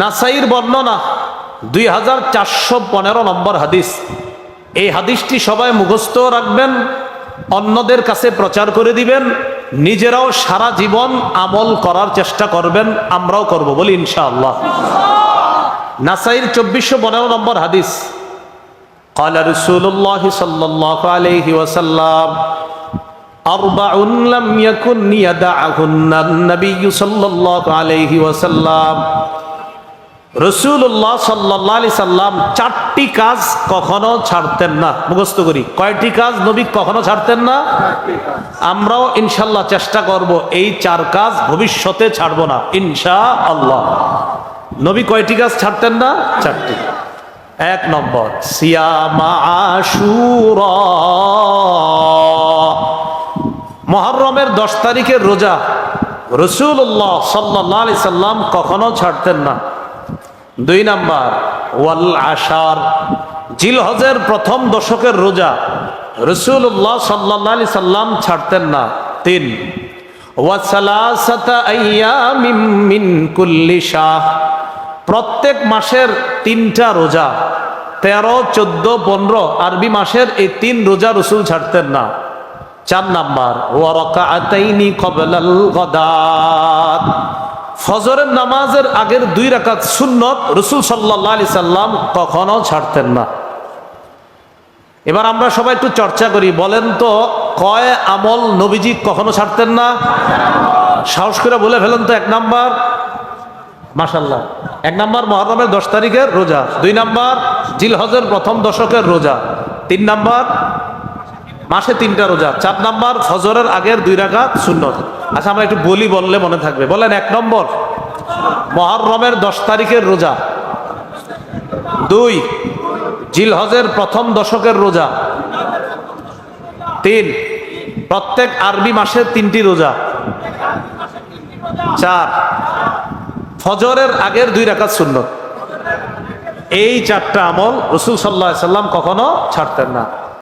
নাসাইর বর্ণনা দুই হাজার চারশো পনেরো নম্বর হাদিস এই হাদিসটি সবাই মুখস্থ রাখবেন অন্যদের কাছে প্রচার করে দিবেন নিজেরাও সারা জীবন আমল করার চেষ্টা করবেন আমরাও করব বলি ইনশাআল্লাহ নাসাইর চব্বিশশো পনেরো নম্বর হাদিস قال رسول الله صلى الله عليه وسلم أربع لم يكن يدعهن النبي صلى الله عليه وسلم রসুল্লাহ সাল্লাহ আলি সাল্লাম চারটি কাজ কখনো ছাড়তেন না। মুখস্থ করি। কয়টি কাজ নবী কখনো ছাড়তেন না? আমরাও ইনশাল্লাহ চেষ্টা করব এই চার কাজ ভবিষ্যতে ছাড়বো না। ইনশা আল্লাহ নবী কয়টি কাজ ছাড়তেন না? চারটি। এক নম্বর, সিয়ামা আশুরা। মহরমের দশ তারিখের রোজা রসুল্লাহ সাল্লাহ সাল্লাম কখনো ছাড়তেন না। দুই নাম্বার, ওয়াল আশার, জিলহজের প্রথম দশকের রোজা। রসুল্লাহ সাল্লাহ আলি সাল্লাম ছাড়তেন না। তিন প্রত্যেক মাসের তিনটা রোজা, তেরো, চোদ্দ, পনেরো আরবি মাসের এই তিন রোজা রসুল ছাড়তেন না। চার নাম্বার ওয়ারাকাতাইনি কবলাল গদাত ফজরের নামাজের আগের দুই রাকাত সুন্নত রসুল সাল্লাহ সাল্লাম কখনো ছাড়তেন না। এবার আমরা সবাই একটু চর্চা করি, বলেন তো, কয় আমল নবীজি কখনো ছাড়তেন না? সাহস করে বলে ফেলেন তো এক নাম্বার। মাসাল্লাহ এক নাম্বার মহরমের দশ তারিখের রোজা, দুই নাম্বার জিলহজের প্রথম দশকের রোজা, তিন নাম্বার মাসে তিনটা রোজা, চার নাম্বার ফজরের আগের দুই রাকাত সুন্নত। আচ্ছা আমরা একটু বলি বললে মনে থাকবে। বলেন, এক নম্বর, মহরমের দশ তারিখের রোজা। দুই, জিলহজের প্রথম দশকের রোজা। তিন, প্রত্যেক আরবি মাসের তিনটি রোজা। চার, ফজরের আগের দুই রাকাত শূন্য এই চারটা আমল রসুল সাল্লাহ সাল্লাম কখনো ছাড়তেন না।